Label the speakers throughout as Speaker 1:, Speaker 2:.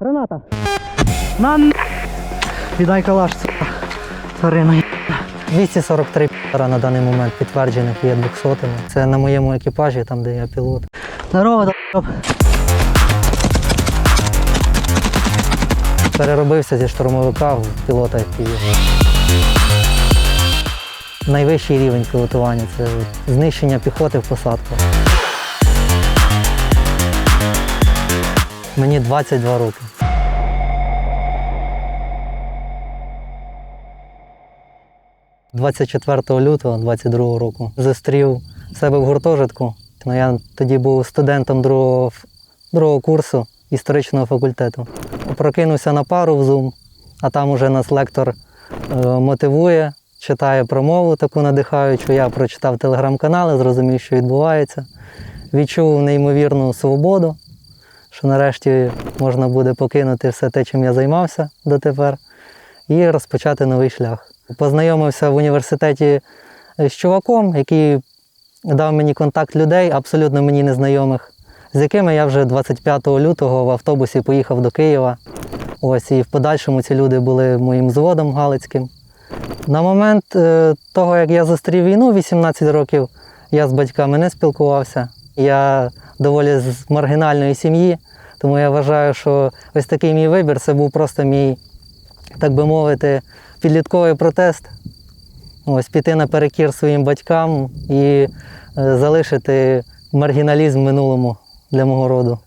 Speaker 1: Рената! На н- Віддай калаш. Тварина. 243 пі***ра на даний момент підтверджених є 200 Це на моєму екіпажі, там де я пілот. Здорово, да***об. Переробився зі штурмовика в пілота FPV. Найвищий рівень пілотування це знищення піхоти в посадку. Мені 22 роки. – 24 лютого 22 року зустрів себе в гуртожитку. Ну, я тоді був студентом другого, другого курсу історичного факультету. Прокинувся на пару в Zoom, а там уже нас лектор е, мотивує, читає промову таку надихаючу. Я прочитав телеграм-канали, зрозумів, що відбувається. Відчув неймовірну свободу, що нарешті можна буде покинути все те, чим я займався дотепер, і розпочати новий шлях. Познайомився в університеті з чуваком, який дав мені контакт людей, абсолютно мені незнайомих, з якими я вже 25 лютого в автобусі поїхав до Києва. Ось і в подальшому ці люди були моїм зводом галицьким. На момент е, того, як я зустрів війну, 18 років, я з батьками не спілкувався. Я доволі з маргінальної сім'ї, тому я вважаю, що ось такий мій вибір це був просто мій, так би мовити, підлітковий протест. Ось піти наперекір своїм батькам і е, залишити маргіналізм минулому для мого роду.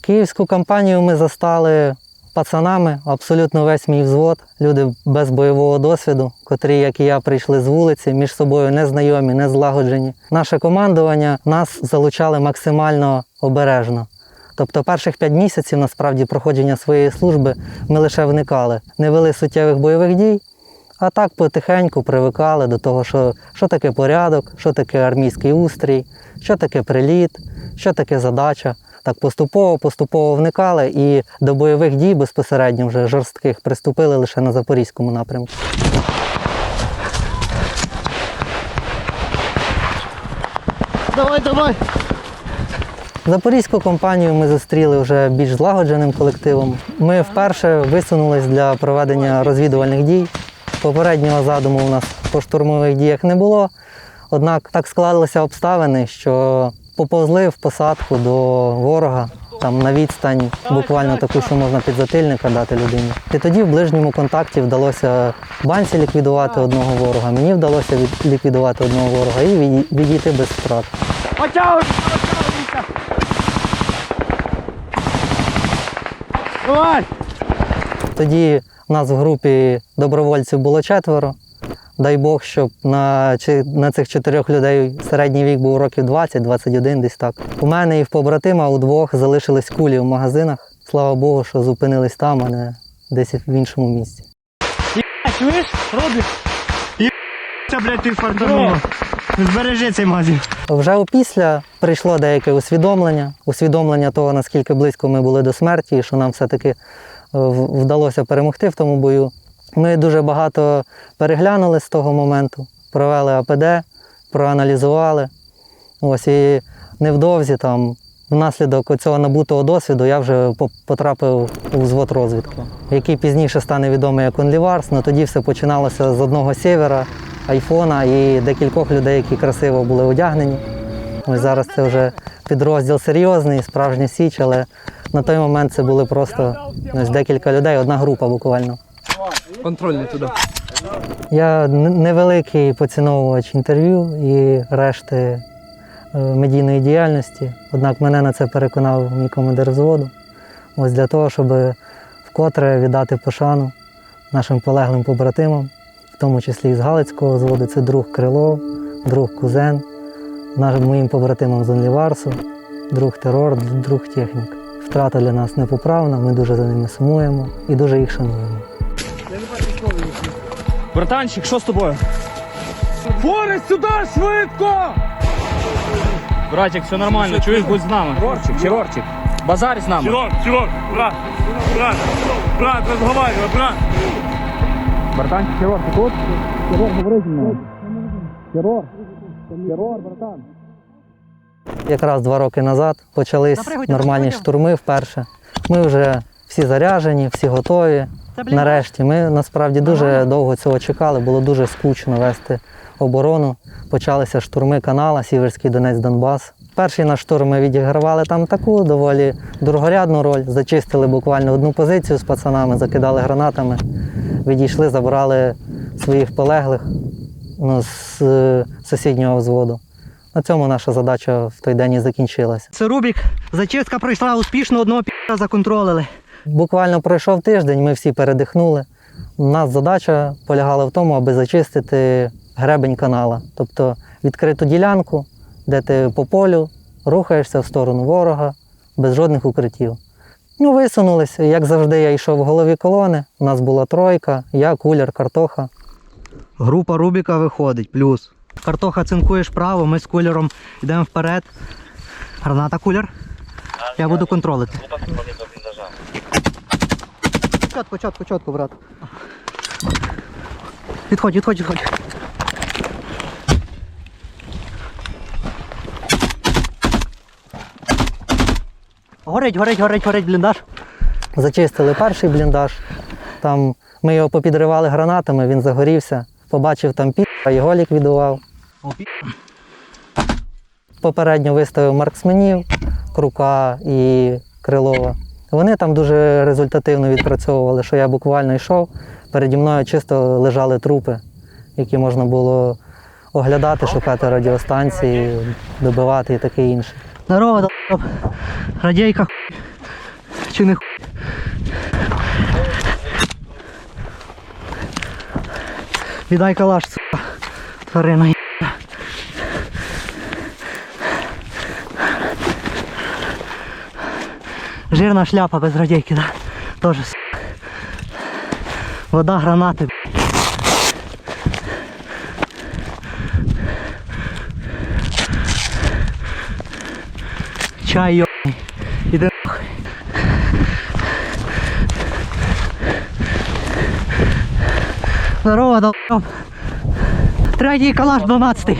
Speaker 1: Київську кампанію ми застали пацанами, абсолютно весь мій взвод, люди без бойового досвіду, котрі, як і я, прийшли з вулиці, між собою не знайомі, не злагоджені. Наше командування нас залучали максимально обережно. Тобто перших п'ять місяців насправді проходження своєї служби ми лише вникали, не вели суттєвих бойових дій, а так потихеньку привикали до того, що, що таке порядок, що таке армійський устрій, що таке приліт, що таке задача. Так поступово, поступово вникали і до бойових дій безпосередньо вже жорстких приступили лише на Запорізькому напрямку.
Speaker 2: Давай, давай.
Speaker 1: Запорізьку компанію ми зустріли вже більш злагодженим колективом. Ми вперше висунулись для проведення розвідувальних дій. Попереднього задуму у нас по штурмових діях не було. Однак так склалися обставини, що поповзли в посадку до ворога там на відстань, буквально таку, що можна підзатильника дати людині. І тоді в ближньому контакті вдалося банці ліквідувати одного ворога. Мені вдалося від- ліквідувати одного ворога і відій- відійти без втрат. Тоді в нас в групі добровольців було четверо. Дай Бог, щоб на, чи- на цих чотирьох людей середній вік був років 20-21, десь так. У мене і в побратима у двох залишились кулі в магазинах. Слава Богу, що зупинились там, а не десь в іншому місці.
Speaker 2: Чуєш? Робиш? Блядь, ти фартануло. Збережи цей магазин.
Speaker 1: Вже опісля прийшло деяке усвідомлення, усвідомлення того, наскільки близько ми були до смерті, і що нам все-таки е, вдалося перемогти в тому бою. Ми дуже багато переглянули з того моменту, провели АПД, проаналізували. Ось і невдовзі там, внаслідок цього набутого досвіду, я вже потрапив у взвод розвідки, який пізніше стане відомий як Онліварс. Ну тоді все починалося з одного сєвера, айфона і декількох людей, які красиво були одягнені. Ось зараз це вже підрозділ серйозний, справжня січ, але на той момент це були просто ось декілька людей, одна група буквально.
Speaker 3: Контрольний туди.
Speaker 1: Я невеликий поціновувач інтерв'ю і решти е, медійної діяльності. Однак мене на це переконав мій командир взводу. Ось для того, щоб вкотре віддати пошану нашим полеглим побратимам, в тому числі і з Галицького взводу. Це друг Крилов, друг Кузен, моїм побратимам з Онліварсу, друг терор, друг технік. Втрата для нас непоправна, ми дуже за ними сумуємо і дуже їх шануємо.
Speaker 2: Братанчик, що з тобою? Фори сюди, швидко!
Speaker 4: Братик, все нормально, чуєш, будь з нами. Рорчик, Чирорчик. Базарь з нами.
Speaker 5: Чувак, чувак, брат, брат, брат, разговаривай, брат.
Speaker 4: Братанчик, Чирор, ти тут? Чирор, говори зі мною. Чирор.
Speaker 1: Якраз два роки назад почались нормальні штурми вперше. Ми вже всі заряжені, всі готові. Нарешті ми насправді дуже довго цього чекали, було дуже скучно вести оборону. Почалися штурми канала Сіверський Донець Донбас. Перший наш штурм ми відігравали там таку доволі другорядну роль. Зачистили буквально одну позицію з пацанами, закидали гранатами, відійшли, забрали своїх полеглих ну, з е, сусіднього взводу. На цьому наша задача в той день і закінчилася.
Speaker 6: Це Рубік. Зачистка пройшла успішно, одного пі***а законтролили.
Speaker 1: Буквально пройшов тиждень, ми всі передихнули. У нас задача полягала в тому, аби зачистити гребень канала, тобто відкриту ділянку, де ти по полю рухаєшся в сторону ворога без жодних укриттів. Ну, висунулися. Як завжди, я йшов в голові колони. У нас була тройка, я, кулер, картоха.
Speaker 6: Група Рубіка виходить, плюс. Картоха цинкуєш право, ми з кулером йдемо вперед. Граната кулер. Я буду контролити. Чотко, чотко, чотко, брат. Відходь, відходь, відходь. Горить, горить, горить, горить бліндаж.
Speaker 1: Зачистили перший бліндаж. Там ми його попідривали гранатами, він загорівся. Побачив там пі, а його ліквідував.
Speaker 6: О,
Speaker 1: Попередньо виставив марксменів, Крука і Крилова. Вони там дуже результативно відпрацьовували, що я буквально йшов. Переді мною чисто лежали трупи, які можна було оглядати, шукати радіостанції, добивати і таке інше.
Speaker 6: Здорово. Радійка. Чи не хуй? Віддай калаш. Тварина. є. Жирна шляпа без радійки, да? Тоже. Вода, гранати. Чай йобаний. Іди нахуй. Здорово, долб. Третій калаш 12.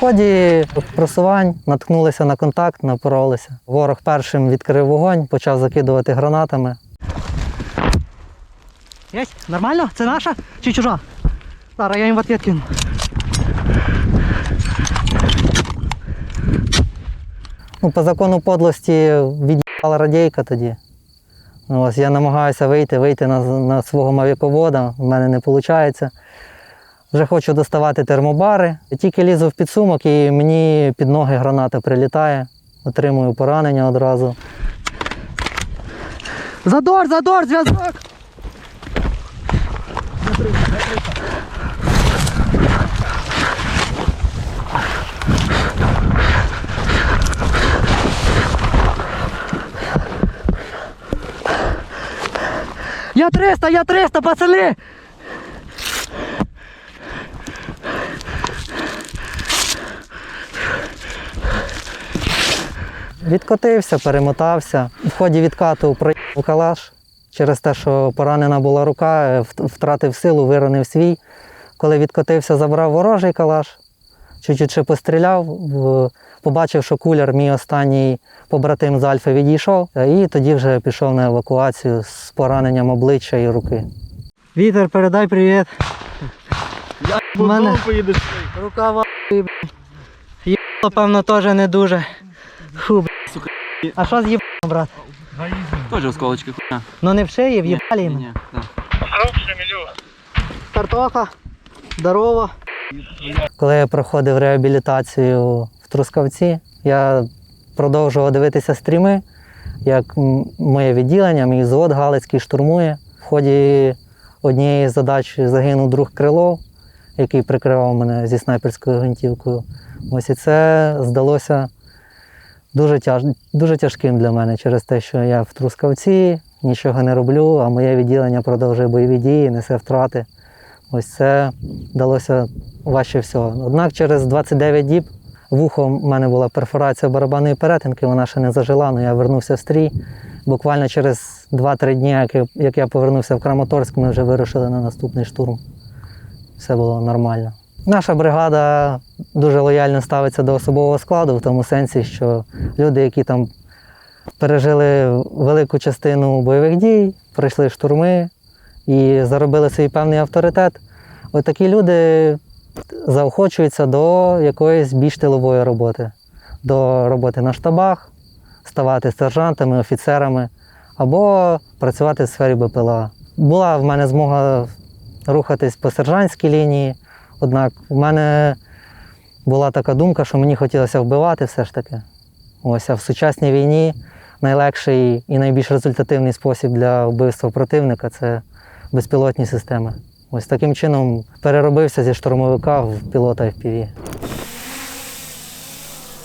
Speaker 1: В ході просувань наткнулися на контакт, напоролися. Ворог першим відкрив вогонь, почав закидувати гранатами.
Speaker 6: Єсть? Нормально? Це наша чи чужа? Зараз я їм в ответ кину.
Speaker 1: Ну, по закону подлості від'їхала радійка тоді. Ну, Ось я намагаюся вийти, вийти на, на свого мавіковода, в мене не виходить. Вже хочу доставати термобари. Тільки лізу в підсумок і мені під ноги граната прилітає. Отримую поранення одразу.
Speaker 6: Задор, задор, зв'язок! Я 300, я 300, пацани!
Speaker 1: Відкотився, перемотався. В ході відкату проїхав калаш через те, що поранена була рука, е, втратив силу, виронив свій. Коли відкотився, забрав ворожий калаш, чуть-чуть ще постріляв, побачив, що куляр, мій останній побратим з Альфи відійшов, е, і тоді вже пішов на евакуацію з пораненням обличчя і руки.
Speaker 6: Вітер, передай привіт. У мене рука вахує, Їбало, певно, теж не дуже. Фу, б***ь. А що з їбалом, брат?
Speaker 3: Тоже осколочки хуйня.
Speaker 6: Ну не в шиї, в їбалі. йому.
Speaker 3: Ні, да.
Speaker 6: Картоха, здорово.
Speaker 1: Коли я проходив реабілітацію в Трускавці, я продовжував дивитися стріми, як моє відділення, мій звод Галицький штурмує. В ході однієї з задач загинув друг Крилов, який прикривав мене зі снайперською гвинтівкою. Ось і це здалося дуже, тяж... дуже тяжким для мене через те, що я в Трускавці нічого не роблю, а моє відділення продовжує бойові дії, несе втрати. Ось це далося важче всього. Однак через 29 діб вухом в мене була перфорація барабанної перетинки, вона ще не зажила, але я вернувся в стрій. Буквально через 2-3 дні, як я, як я повернувся в Краматорськ, ми вже вирушили на наступний штурм. Все було нормально. Наша бригада дуже лояльно ставиться до особового складу, в тому сенсі, що люди, які там пережили велику частину бойових дій, пройшли штурми і заробили свій певний авторитет, от такі люди заохочуються до якоїсь більш тилової роботи, до роботи на штабах, ставати сержантами, офіцерами або працювати в сфері БПЛА. Була в мене змога рухатись по сержантській лінії, однак в мене була така думка, що мені хотілося вбивати все ж таки. Ось, а в сучасній війні найлегший і найбільш результативний спосіб для вбивства противника це безпілотні системи. Ось таким чином переробився зі штурмовика в пілота FPV.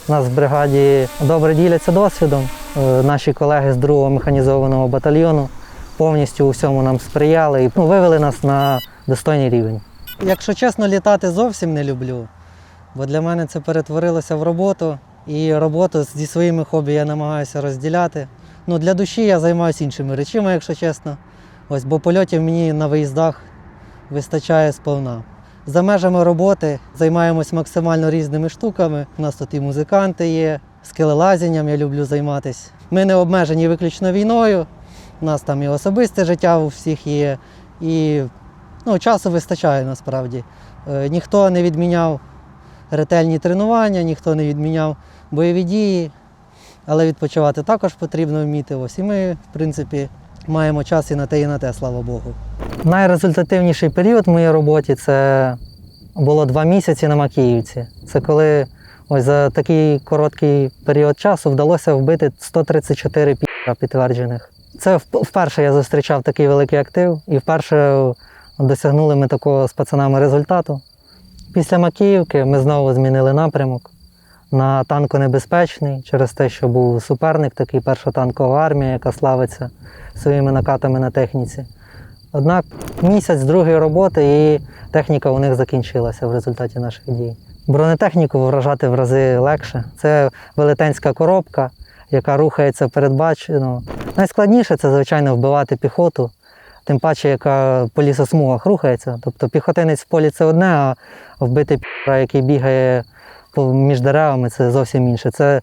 Speaker 1: У нас в бригаді добре діляться досвідом. Е, Наші колеги з 2-го механізованого батальйону повністю у всьому нам сприяли і ну, вивели нас на достойний рівень. Якщо чесно, літати зовсім не люблю, бо для мене це перетворилося в роботу. І роботу зі своїми хобі я намагаюся розділяти. Ну, для душі я займаюся іншими речами, якщо чесно. Ось, бо польотів мені на виїздах вистачає сповна. За межами роботи займаємось максимально різними штуками. У нас тут і музиканти є, скелелазінням я люблю займатися. Ми не обмежені виключно війною. У нас там і особисте життя у всіх є, і ну, часу вистачає насправді. Е, ніхто не відміняв ретельні тренування, ніхто не відміняв бойові дії, але відпочивати також потрібно вміти. Ось і ми, в принципі, маємо час і на те, і на те, слава Богу. Найрезультативніший період в моїй роботі це було два місяці на Макіївці. Це коли ось за такий короткий період часу вдалося вбити 134 піра підтверджених. Це вперше я зустрічав такий великий актив, і вперше досягнули ми такого з пацанами результату. Після Макіївки ми знову змінили напрямок на танконебезпечний через те, що був суперник, такий перша танкова армія, яка славиться своїми накатами на техніці. Однак місяць другої роботи і техніка у них закінчилася в результаті наших дій. Бронетехніку вражати в рази легше. Це велетенська коробка, яка рухається передбачено. Найскладніше це, звичайно, вбивати піхоту, тим паче, яка по лісосмугах рухається. Тобто піхотинець в полі це одне, а вбити піра, який бігає між деревами, це зовсім інше. Це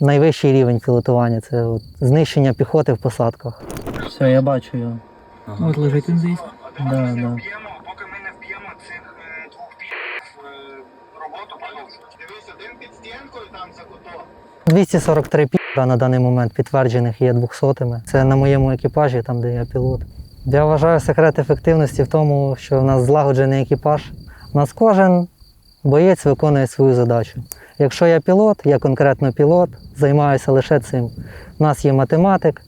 Speaker 1: найвищий рівень пілотування, це от знищення піхоти в посадках. Все, я бачу його.
Speaker 6: От лежить він здесь.
Speaker 1: Да, да.
Speaker 7: поки ми не вб'ємо цих е, двох пів, роботу продовжують. Дивись, один під стінкою там за кутом.
Speaker 1: 243 піра на даний момент підтверджених є 200 Це на моєму екіпажі, там де я пілот. Я вважаю секрет ефективності в тому, що в нас злагоджений екіпаж. У нас кожен боєць виконує свою задачу. Якщо я пілот, я конкретно пілот, займаюся лише цим. У нас є математик,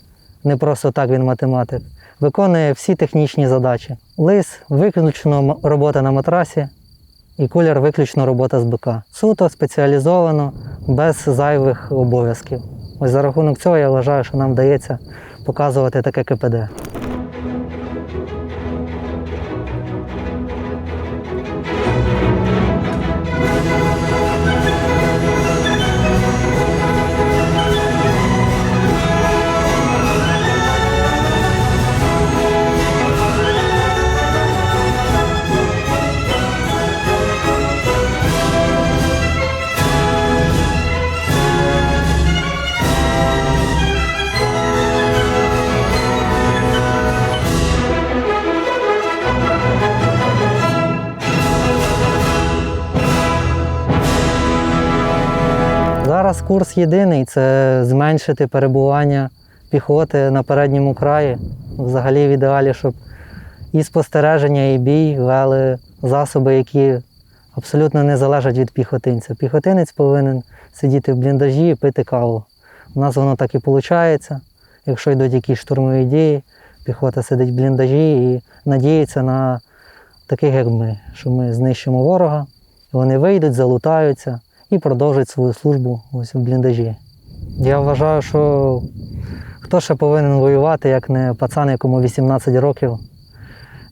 Speaker 1: не просто так він математик, виконує всі технічні задачі. Лис виключно робота на матрасі, і кулер виключно робота з БК. Суто спеціалізовано, без зайвих обов'язків. Ось за рахунок цього я вважаю, що нам вдається показувати таке КПД. Курс єдиний це зменшити перебування піхоти на передньому краї. Взагалі в ідеалі, щоб і спостереження, і бій вели засоби, які абсолютно не залежать від піхотинця. Піхотинець повинен сидіти в бліндажі і пити каву. У нас воно так і виходить. Якщо йдуть якісь штурмові дії, піхота сидить в бліндажі і надіється на таких, як ми, що ми знищимо ворога, вони вийдуть, залутаються і продовжать свою службу ось в бліндажі. Я вважаю, що хто ще повинен воювати, як не пацан, якому 18 років,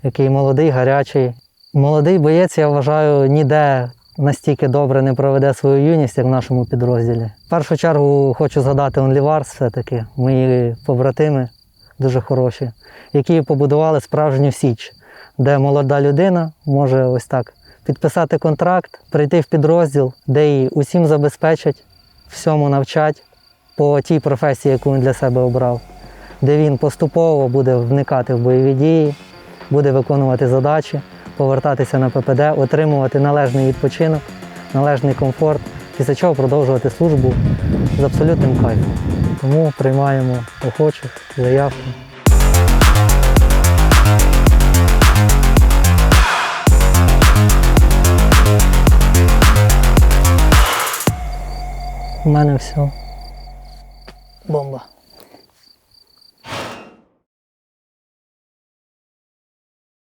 Speaker 1: який молодий, гарячий. Молодий боєць, я вважаю, ніде настільки добре не проведе свою юність, як в нашому підрозділі. В першу чергу хочу згадати OnlyWars все-таки, мої побратими дуже хороші, які побудували справжню січ, де молода людина може ось так підписати контракт, прийти в підрозділ, де її усім забезпечать, всьому навчать по тій професії, яку він для себе обрав, де він поступово буде вникати в бойові дії, буде виконувати задачі, повертатися на ППД, отримувати належний відпочинок, належний комфорт, після чого продовжувати службу з абсолютним кайфом. Тому приймаємо охочих заявки. У мене все. Бомба.